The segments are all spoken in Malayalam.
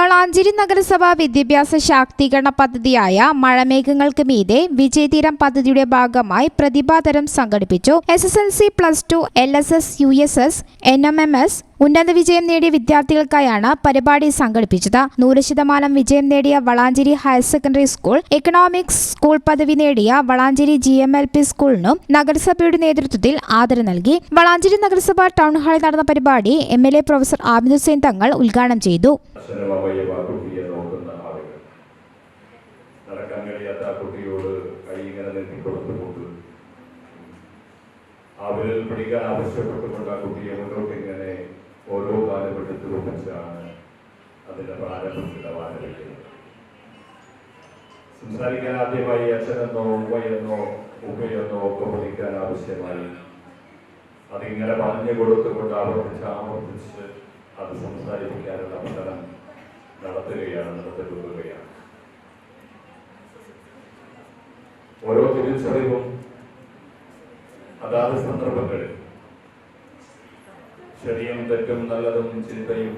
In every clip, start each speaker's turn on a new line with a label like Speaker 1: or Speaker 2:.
Speaker 1: വളാഞ്ചേരി നഗരസഭ വിദ്യാഭ്യാസ ശാക്തീകരണ പദ്ധതിയായ മഴമേഘങ്ങൾക്ക് മീതെ വിജയതീരം പദ്ധതിയുടെ ഭാഗമായി പ്രതിഭാതരം സംഘടിപ്പിച്ചു. S S L C plus two L S S U S S N M M S ഉന്നത വിജയം നേടിയ വിദ്യാർത്ഥികൾക്കായാണ് പരിപാടി സംഘടിപ്പിച്ചത്. നൂറ് ശതമാനം വിജയം നേടിയ Valanchery higher secondary school economics school പദവി നേടിയ Valanchery G M L P സ്കൂളിനും നഗരസഭയുടെ നേതൃത്വത്തിൽ ആദരം നൽകി. വളാഞ്ചേരി നഗരസഭ ടൗൺ ഹാളിൽ നടന്ന പരിപാടി M L A professor Abid Hussain Thangal ഉദ്ഘാടനം ചെയ്തു.
Speaker 2: കുട്ടിയോട് ആവശ്യപ്പെട്ടുകൊണ്ട് ആ കുട്ടിയെ കാലം അതിന്റെ പ്രാരംഭം വാരവയ്ക്കുന്നത് സംസാരിക്കാൻ ആദ്യമായി അച്ഛനെന്നോ ഉമ്മയെന്നോ ഉമ്മയെന്നോ വിളിക്കാൻ ആവശ്യമായി. അതിങ്ങനെ പറഞ്ഞു കൊടുത്തുകൊണ്ട് ആവർത്തിച്ച് ആവർത്തിച്ച് അത് സംസാരിപ്പിക്കാനുള്ള അവസരം നടത്തുകയാണ് നടത്തിക്കൊടുക്കുകയാണ്. ഓരോ തിരിച്ചറിവും അതാത് സന്ദർഭങ്ങളിൽ ശരിയും തെറ്റും നല്ലതും ചിന്തയും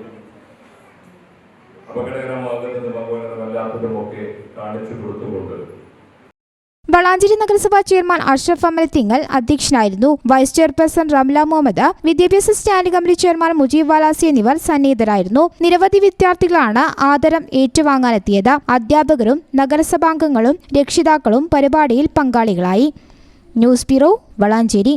Speaker 2: അപകടകരമാകുന്നതും അപകടകരമല്ലാത്തതും ഒക്കെ കാണിച്ചു കൊടുത്തുകൊണ്ട്.
Speaker 1: വളാഞ്ചേരി നഗരസഭാ ചെയർമാൻ അഷ്റഫ് അമൽ അമലത്തിങ്ങൽ അധ്യക്ഷനായിരുന്നു. വൈസ് ചെയർപേഴ്സൺ റംല മുഹമ്മദ് വിദ്യാഭ്യാസ standing committee chairman Mujeeb Valasi എന്നിവർ സന്നിഹിതരായിരുന്നു. നിരവധി വിദ്യാർത്ഥികളാണ് ആദരം ഏറ്റുവാങ്ങാനെത്തിയത്. അധ്യാപകരും നഗരസഭാംഗങ്ങളും രക്ഷിതാക്കളും പരിപാടിയിൽ പങ്കാളികളായി. News bureau Valanchery.